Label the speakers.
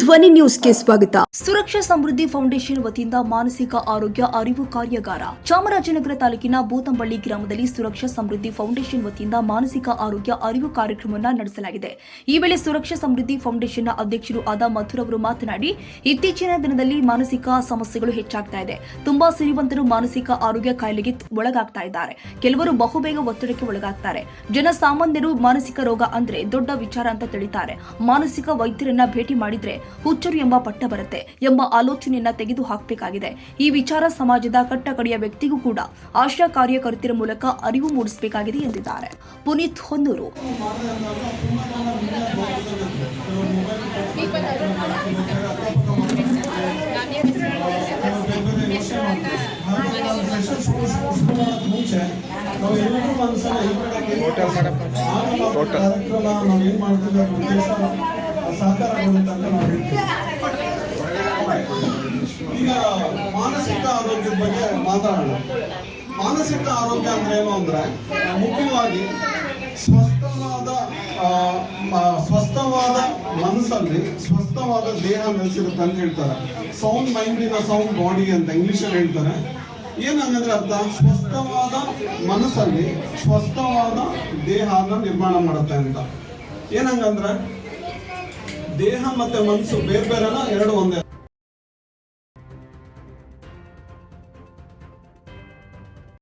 Speaker 1: ಧ್ವನಿ ನ್ಯೂಸ್ಗೆ ಸ್ವಾಗತ.
Speaker 2: ಸುರಕ್ಷಾ ಸಮೃದ್ಧಿ ಫೌಂಡೇಶನ್ ವತಿಯಿಂದ ಮಾನಸಿಕ ಆರೋಗ್ಯ ಅರಿವು ಕಾರ್ಯಾಗಾರ. ಚಾಮರಾಜನಗರ ತಾಲೂಕಿನ ಬೂತಂಬಳ್ಳಿ ಗ್ರಾಮದಲ್ಲಿ ಸುರಕ್ಷಾ ಸಮೃದ್ಧಿ ಫೌಂಡೇಶನ್ ವತಿಯಿಂದ ಮಾನಸಿಕ ಆರೋಗ್ಯ ಅರಿವು ಕಾರ್ಯಕ್ರಮವನ್ನು ನಡೆಸಲಾಗಿದೆ. ಈ ವೇಳೆ ಸುರಕ್ಷಾ ಸಮೃದ್ಧಿ ಫೌಂಡೇಶನ್ನ ಅಧ್ಯಕ್ಷರು ಆದ ಮಥುರ್ ಅವರು ಮಾತನಾಡಿ, ಇತ್ತೀಚಿನ ದಿನದಲ್ಲಿ ಮಾನಸಿಕ ಸಮಸ್ಯೆಗಳು ಹೆಚ್ಚಾಗ್ತಾ ಇದೆ. ತುಂಬಾ ಸಿರಿವಂತರು ಮಾನಸಿಕ ಆರೋಗ್ಯ ಕಾಯಿಲೆಗೆ ಒಳಗಾಗ್ತಾ ಇದ್ದಾರೆ. ಕೆಲವರು ಬಹುಬೇಗ ಒತ್ತಡಕ್ಕೆ ಒಳಗಾಗ್ತಾರೆ. ಜನಸಾಮಾನ್ಯರು ಮಾನಸಿಕ ರೋಗ ಅಂದ್ರೆ ದೊಡ್ಡ ವಿಚಾರ ಅಂತ ತಿಳಿತಾರೆ. ಮಾನಸಿಕ ವೈದ್ಯರನ್ನ ಭೇಟಿ ಮಾಡಿದ್ರೆ ಹುಚ್ಚರು ಎಂಬ ಪಟ್ಟ ಬರುತ್ತೆ ಎಂಬ ಆಲೋಚನೆಯನ್ನ ತೆಗೆದು ಹಾಕಬೇಕಾಗಿದೆ ಈ ವಿಚಾರ ಸಮಾಜದ ಕಟ್ಟಕಡೆಯ ವ್ಯಕ್ತಿಗೂ ಕೂಡ ಆಶಾ ಕಾರ್ಯಕರ್ತರ ಮೂಲಕ ಅರಿವು ಮೂಡಿಸಬೇಕಾಗಿದೆ ಎಂದಿದ್ದಾರೆ. ಪುನೀತ್ ಹೊನ್ನೂರು.
Speaker 3: ಕಾರ್ಯಕ್ರಮ ಸಹಕಾರ ಈಗ ಮಾನಸಿಕ ಆರೋಗ್ಯದ ಬಗ್ಗೆ ಮಾತಾಡೋಣ ಮಾನಸಿಕ ಆರೋಗ್ಯ ಅಂದ್ರೆ ಏನು ಅಂದ್ರೆ ಮುಖ್ಯವಾಗಿ ಸ್ವಸ್ಥವಾದ ಸ್ವಸ್ಥವಾದ ಮನಸ್ಸಲ್ಲಿ ಸ್ವಸ್ಥವಾದ ದೇಹ ನೆಲೆಸಿರುತ್ತೆ ಅಂತ ಹೇಳ್ತಾರೆ sound mind in sound body ಅಂತ ಇಂಗ್ಲೀಷಲ್ಲಿ ಹೇಳ್ತಾರೆ ಏನಂದ್ರೆ ಅರ್ಥ ಸ್ವಸ್ಥವಾದ ಮನಸ್ಸಲ್ಲಿ ಸ್ವಸ್ಥವಾದ ದೇಹನ ನಿರ್ಮಾಣ ಮಾಡುತ್ತೆ ಅಂತ ಏನಂಗಂದ್ರೆ ದೇಹ ಮತ್ತೆ ಮನಸ್ಸು ಬೇರೆ ಬೇರೆನ ಎರಡು ಒಂದೇ.